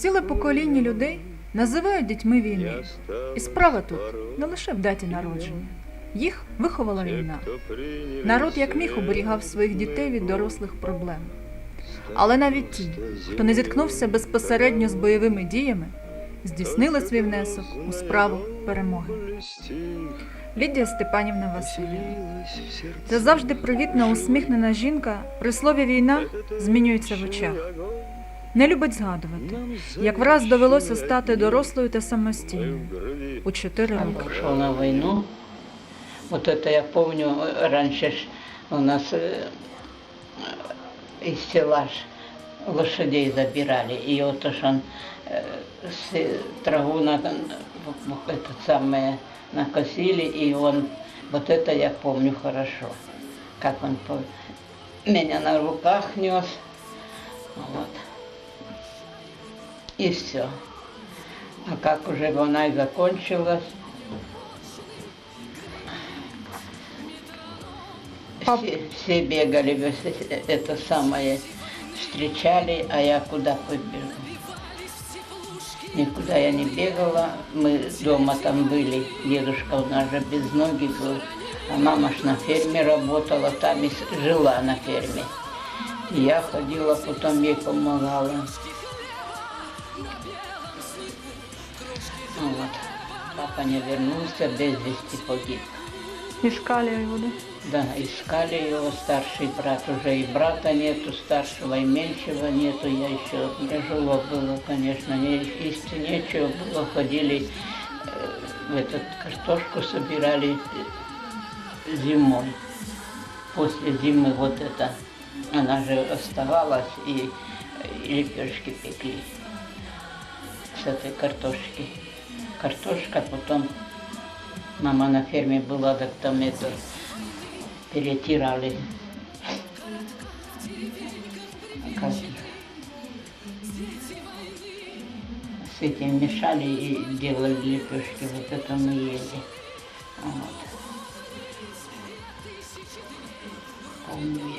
Ціле покоління людей називають дітьми війни. І справа тут не лише в даті народження. Їх виховала війна. Народ як міг оберігав своїх дітей від дорослих проблем. Але навіть ті, хто не зіткнувся безпосередньо з бойовими діями, здійснили свій внесок у справу перемоги. Лідія Степанівна Васильєва. Це завжди привітна, усміхнена жінка при слові війна змінюється в очах. Не любить згадувати, як враз довелося стати дорослою та самостійною у чотири Он роки. пошел на войну. Вот это я помню, э, раньше ж у нас э, из села ж лошадей забирали. И вот аж он э, с траву на, это самое накосили, и он, вот это я помню хорошо, как он по- меня на руках нес. Вот. И все. А как уже война и закончилась, все, все бегали, это самое, встречали, а я куда побежу? Никуда я не бегала, мы дома там были, дедушка у нас же без ноги был, а мама ж на ферме работала, там и жила на ферме. И я ходила, потом ей помогала. Ну Вот. Папа не вернулся, без вести погиб. Ішкали його, да? Да, искали его, старший брат уже и брата нету, старшего и меньшего нету, я еще тяжело было, конечно, не, есть нечего было, ходили, э, в этот картошку собирали зимой, после зимы вот это, она же оставалась и, и лепешки пекли с этой картошки. Картошка, потом мама на ферме была, так там это перетирали. С этим мешали и делали лепешки. Вот это мы ели. Вот. Помню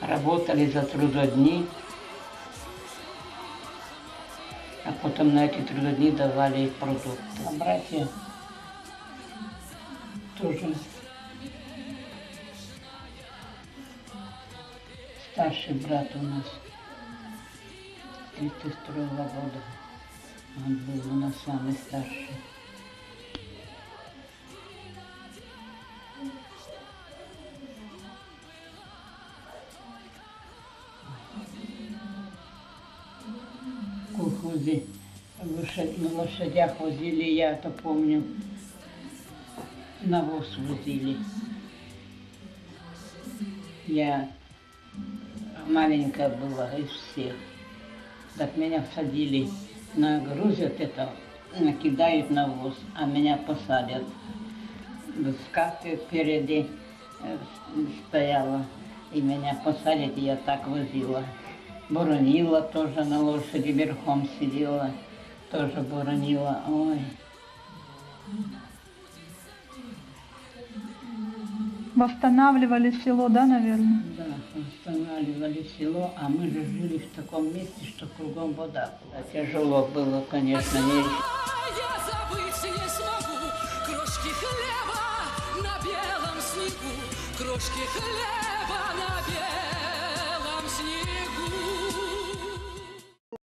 я. Работали за трудодни. А потом на эти трудодни давали продукты. А братья тоже старший брат у нас 32 года. Он был у нас самый старший. В лошадь- на лошадях возили, я это помню, навоз возили. Я маленькая была из всех. Так меня садили, нагрузят это, накидают навоз, а меня посадят. Доска впереди э, стояла, и меня посадят, и я так возила. Буронила тоже на лошади, верхом сидела, тоже буронила. Ой, Восстанавливали село, да, наверное? да, восстанавливали село, а мы же жили в таком месте, что кругом вода была. Тяжело было, конечно, не Я забыть не смогу Крошки хлеба на белом снегу Крошки хлеба